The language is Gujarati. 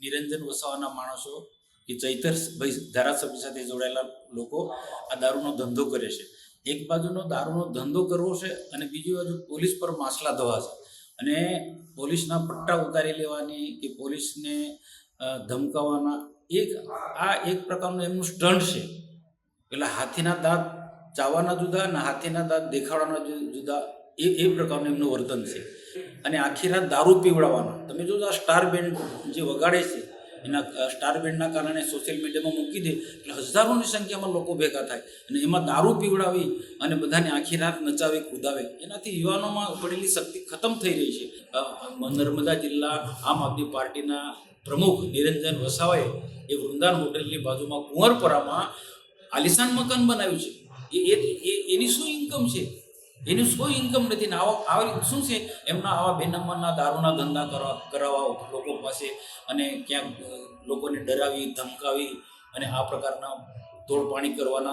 નિરંજન વસાવાના માણસો કે ચૈતર ભાઈ ધારાસભ્ય સાથે જોડાયેલા લોકો આ દારૂનો ધંધો કરે છે. એક બાજુનો દારૂનો ધંધો કરવો છે અને બીજી બાજુ પોલીસ પર માસલા ધોવા છે. અને પોલીસના પટ્ટા ઉતારી લેવાની કે પોલીસને ધમકાવવાના એક, આ એક પ્રકારનું એમનું સ્ટન્ટ છે. એટલે હાથીના દાંત ચાવવાના જુદા અને હાથીના દાંત દેખાડવાના જુદા. એ એ પ્રકારનું એમનું વર્તન છે. અને આખી રાત દારૂ પીવડાવવાના. તમે જો આ સ્ટાર બેન્ડ જે વગાડે છે, એના સ્ટાર બેન્ડના કારણે સોશિયલ મીડિયામાં મૂકી દે, એટલે હજારોની સંખ્યામાં લોકો ભેગા થાય. અને એમાં દારૂ પીવડાવી અને બધાને આખી રાત નચાવે, કુદાવે. એનાથી યુવાનોમાં પડેલી શક્તિ ખતમ થઈ રહી છે. નર્મદા જિલ્લા આમ આદમી પાર્ટીના પ્રમુખ નિરંજન વસાવાએ એ વૃંદાન હોટેલની બાજુમાં કુંવરપરામાં આલિશાન મકાન બનાવ્યું છે. એ એની શું ઇન્કમ છે? એની શું ઇન્કમ નથી. ને આવા આવી શું છે? એમના આવા બે નંબરના દારૂના ધંધા કરવા કરાવવા લોકો પાસે અને ક્યાંક લોકોને ડરાવી, ધમકાવી અને આ પ્રકારના તોડપાણી કરવાના